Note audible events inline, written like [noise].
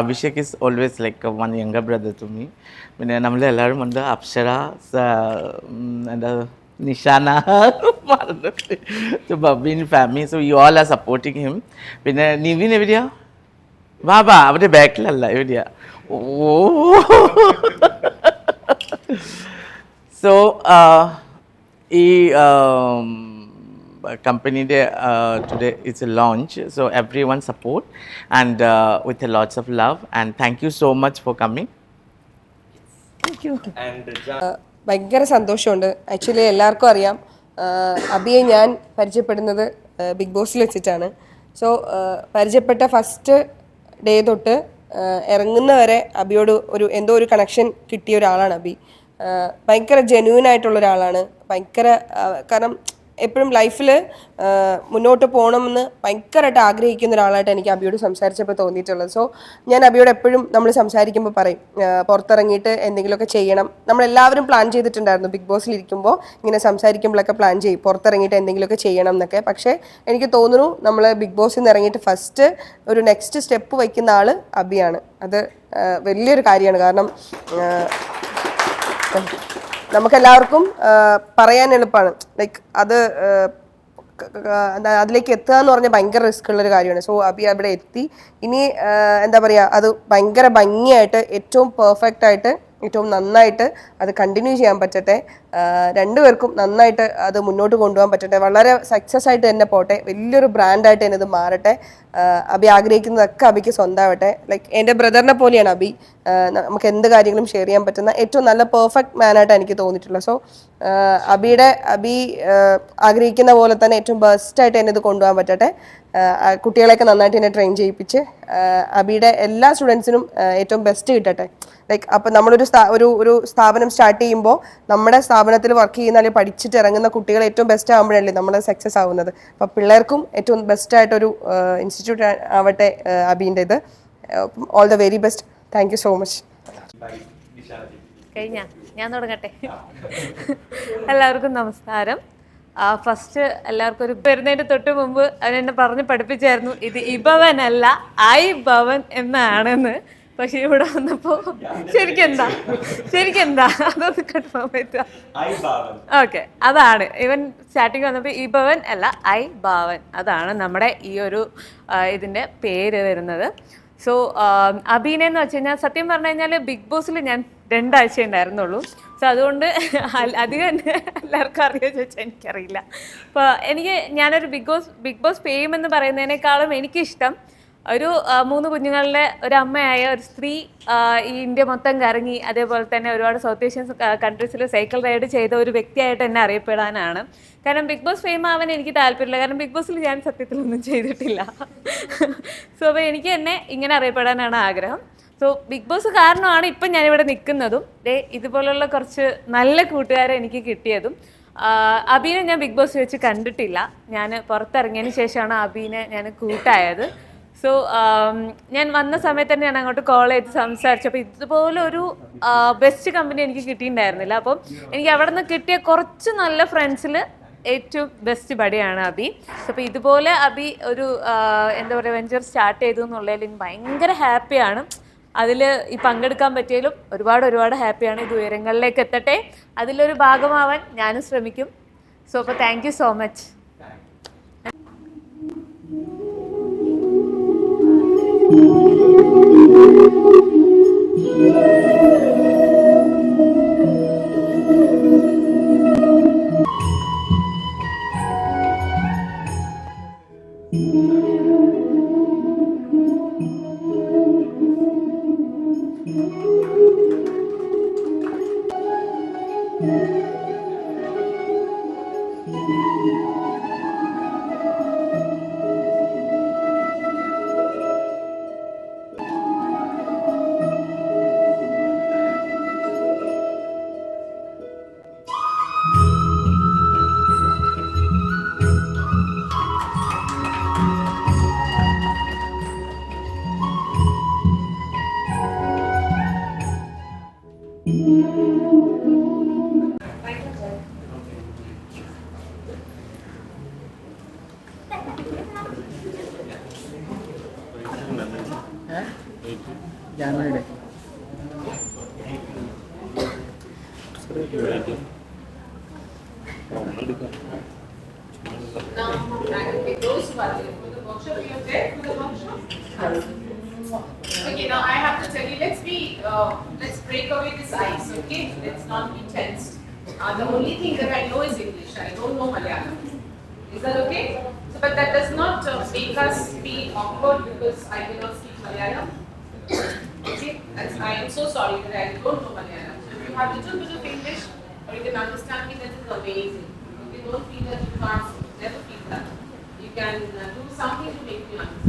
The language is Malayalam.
Abhishek is always like one younger brother to me പിന്നെ നമ്മളെല്ലാവരും ഉണ്ട്. അപ്സര എന്താ Nishana Babin family so you all are supporting him പിന്നെ നിവിൻ എവിടെയാ? ബാബാ വാ അവിടെ ബാക്കിലല്ല എവിടെയാ? ഓ. [laughs] സോ ഈ കമ്പനിയുടെ today it's a launch so everyone support and with a lots of love and thank you so much for coming ഭയങ്കര സന്തോഷമുണ്ട്. ആക്ച്വലി എല്ലാവർക്കും അറിയാം. അബിയെ ഞാൻ പരിചയപ്പെടുന്നത് ബിഗ് ബോസിൽ വെച്ചിട്ടാണ്. സോ പരിചയപ്പെട്ട ഫസ്റ്റ് ഡേ തൊട്ട് ഇറങ്ങുന്നവരെ അബിയോട് ഒരു എന്തോ ഒരു കണക്ഷൻ കിട്ടിയ ഒരാളാണ് അബി. ഭയങ്കര ജെന്യൂൻ ആയിട്ടുള്ള ഒരാളാണ്. ഭയങ്കര കാരണം എപ്പോഴും ലൈഫിൽ മുന്നോട്ട് പോകണമെന്ന് ഭയങ്കരമായിട്ട് ആഗ്രഹിക്കുന്ന ഒരാളായിട്ട് എനിക്ക് അബിയോട് സംസാരിച്ചപ്പോൾ തോന്നിയിട്ടുള്ളത്. സോ ഞാൻ അബിയോട് എപ്പോഴും നമ്മൾ സംസാരിക്കുമ്പോൾ പറയും പുറത്തിറങ്ങിയിട്ട് എന്തെങ്കിലുമൊക്കെ ചെയ്യണം. നമ്മളെല്ലാവരും പ്ലാൻ ചെയ്തിട്ടുണ്ടായിരുന്നു. ബിഗ് ബോസിൽ ഇരിക്കുമ്പോൾ ഇങ്ങനെ സംസാരിക്കുമ്പോഴൊക്കെ പ്ലാൻ ചെയ്യും. പുറത്തിറങ്ങിയിട്ട് എന്തെങ്കിലുമൊക്കെ ചെയ്യണം എന്നൊക്കെ. പക്ഷേ എനിക്ക് തോന്നുന്നു നമ്മൾ ബിഗ് ബോസിൽ നിന്ന് ഇറങ്ങിയിട്ട് ഫസ്റ്റ് ഒരു നെക്സ്റ്റ് സ്റ്റെപ്പ് വയ്ക്കുന്ന ആൾ അബിയാണ്. അത് വലിയൊരു കാര്യമാണ്. കാരണം നമുക്കെല്ലാവർക്കും പറയാൻ എളുപ്പമാണ് ലൈക്ക് അത് അതിലേക്ക് എത്തുക എന്ന് പറഞ്ഞാൽ ഭയങ്കര റിസ്ക് ഉള്ള ഒരു കാര്യമാണ്. സോ അബി അവിടെ എത്തി. ഇനി എന്താ പറയുക അത് ഭയങ്കര ഭംഗിയായിട്ട് ഏറ്റവും പെർഫെക്റ്റ് ആയിട്ട് ഏറ്റവും നന്നായിട്ട് അത് കണ്ടിന്യൂ ചെയ്യാൻ പറ്റട്ടെ. രണ്ടുപേർക്കും നന്നായിട്ട് അത് മുന്നോട്ട് കൊണ്ടുപോകാൻ പറ്റട്ടെ. വളരെ സക്സസ് ആയിട്ട് തന്നെ പോട്ടെ. വലിയൊരു ബ്രാൻഡായിട്ട് തന്നെ ഇത് മാറട്ടെ. അബി ആഗ്രഹിക്കുന്നതൊക്കെ അബിക്ക് സ്വന്തമാവട്ടെ ലൈക്ക് എന്റെ ബ്രദറിനെ പോലെയാണ് അബി നമുക്ക് എന്ത് കാര്യങ്ങളും ഷെയർ ചെയ്യാൻ പറ്റുന്ന ഏറ്റവും നല്ല പെർഫെക്റ്റ് മാനായിട്ട് എനിക്ക് തോന്നിയിട്ടുള്ളത്. സോ അബിയുടെ അബി ആഗ്രഹിക്കുന്ന പോലെ തന്നെ ഏറ്റവും ബെസ്റ്റായിട്ട് തന്നെ ഇത് കൊണ്ടുപോകാൻ പറ്റട്ടെ. കുട്ടികളെയൊക്കെ നന്നായിട്ട് എന്നെ ട്രെയിൻ ചെയ്യിപ്പിച്ച് അബിയുടെ എല്ലാ സ്റ്റുഡൻസിനും ഏറ്റവും ബെസ്റ്റ് കിട്ടട്ടെ. ലൈക്ക് അപ്പം നമ്മളൊരു ഒരു ഒരു സ്ഥാപനം സ്റ്റാർട്ട് ചെയ്യുമ്പോൾ നമ്മുടെ സ്ഥാപനത്തിൽ വർക്ക് ചെയ്യുന്ന അല്ലെങ്കിൽ പഠിച്ചിട്ട് ഇറങ്ങുന്ന കുട്ടികൾ ഏറ്റവും ബെസ്റ്റ് ആകുമ്പോഴല്ലേ നമ്മൾ സക്സസ് ആവുന്നത്. അപ്പം പിള്ളേർക്കും ഏറ്റവും ബെസ്റ്റ് ആയിട്ടൊരു ഇൻസ്റ്റിറ്റ്യൂട്ട് ആവട്ടെ അബീന്റെ ഇത് all the very best thank you so much കഴിഞ്ഞ. ഞാൻ തുടങ്ങട്ടെ. എല്ലാവർക്കും നമസ്കാരം. ഫസ്റ്റ് എല്ലാവർക്കും ഒരു വരുന്നതിന്റെ തൊട്ട് മുമ്പ് അവൻ എന്നെ പറഞ്ഞ് പഠിപ്പിച്ചായിരുന്നു. ഇത് ഇഭവനല്ല ഐ ഭവൻ എന്നാണെന്ന്. പക്ഷെ ഇവിടെ വന്നപ്പോ ശരിക്കെന്താ? ശരിക്കെന്താ? അതൊന്ന് കൺഫേം പറ്റുക ഓക്കെ അതാണ്. ഇവൻ സ്റ്റാർട്ടിങ് വന്നപ്പോൾ ഈ ഭവൻ അല്ല ഐ ഭാവൻ. അതാണ് നമ്മുടെ ഈ ഒരു ഇതിന്റെ പേര് വരുന്നത്. സോ അഭിനയെന്ന് വെച്ച് കഴിഞ്ഞാൽ സത്യം പറഞ്ഞു കഴിഞ്ഞാൽ ബിഗ് ബോസിൽ ഞാൻ രണ്ടാഴ്ച ഉണ്ടായിരുന്നുള്ളൂ. സോ അതുകൊണ്ട് അധികം എന്നെ എല്ലാവർക്കും അറിയോ ചോദിച്ചാൽ എനിക്കറിയില്ല. അപ്പോൾ എനിക്ക് ഞാനൊരു Bigg Boss Bigg Boss fame എന്ന് പറയുന്നതിനേക്കാളും എനിക്കിഷ്ടം ഒരു മൂന്ന് കുഞ്ഞുങ്ങളുടെ ഒരു അമ്മയായ ഒരു സ്ത്രീ ഈ ഇന്ത്യ മൊത്തം കറങ്ങി അതേപോലെ തന്നെ ഒരുപാട് സൗത്ത് ഏഷ്യൻ കൺട്രീസിൽ സൈക്കിൾ റൈഡ് ചെയ്ത ഒരു വ്യക്തിയായിട്ട് എന്നെ അറിയപ്പെടാനാണ്. കാരണം ബിഗ് ബോസ് ഫെയിം ആവാൻ എനിക്ക് താല്പര്യമില്ല. കാരണം ബിഗ് ബോസിൽ ഞാൻ സത്യത്തിലൊന്നും ചെയ്തിട്ടില്ല. [laughs] സോ അപ്പോൾ എനിക്ക് എന്നെ ഇങ്ങനെ അറിയപ്പെടാനാണ് ആഗ്രഹം. സോ ബിഗ് ബോസ് കാരണമാണ് ഇപ്പം ഞാനിവിടെ നിൽക്കുന്നതും. ഡേ ഇതുപോലുള്ള കുറച്ച് നല്ല കൂട്ടുകാരെ എനിക്ക് കിട്ടിയതും. അബീനെ ഞാൻ ബിഗ് ബോസ് വെച്ച് കണ്ടിട്ടില്ല. ഞാൻ പുറത്തിറങ്ങിയതിന് ശേഷമാണ് അബീനെ ഞാൻ കൂട്ടായത്. സോ ഞാൻ വന്ന സമയത്ത് തന്നെ ഞാൻ അങ്ങോട്ട് കോൾ ചെയ്ത് സംസാരിച്ചപ്പോൾ ഇതുപോലെ ഒരു ബെസ്റ്റ് കമ്പനി എനിക്ക് കിട്ടിയിട്ടുണ്ടായിരുന്നില്ല. അപ്പം എനിക്ക് അവിടെ നിന്ന് കിട്ടിയ കുറച്ച് നല്ല ഫ്രണ്ട്സിൽ ഏറ്റവും ബെസ്റ്റ് ബഡിയാണ് അബി. അപ്പോൾ ഇതുപോലെ അബി ഒരു എന്താ പറയുക വെഞ്ചർ സ്റ്റാർട്ട് ചെയ്തു എന്നുള്ളതിൽ എനിക്ക് ഭയങ്കര ഹാപ്പിയാണ് അതിൽ ഈ പങ്കെടുക്കാൻ പറ്റിയാലും ഒരുപാട് ഒരുപാട് ഹാപ്പിയാണ് ഇത് ഉയരങ്ങളിലേക്ക് എത്തട്ടെ. അതിലൊരു ഭാഗമാവാൻ ഞാനും ശ്രമിക്കും. സോ അപ്പോൾ thank so much workshop? Okay, now I have to tell you, let's be, uh, let's break away this ice, okay? Let's not be tense. Uh, the only thing that I know is English, I don't know Malayalam. Is that okay? So, but that does not uh, make us be awkward because I cannot speak Malayalam. I am so sorry that I don't know Malayalam. So if you have little bit of English or you can understand me, that is amazing. Okay, don't feel that you can't, never feel that. You can uh, do something to make me you understand.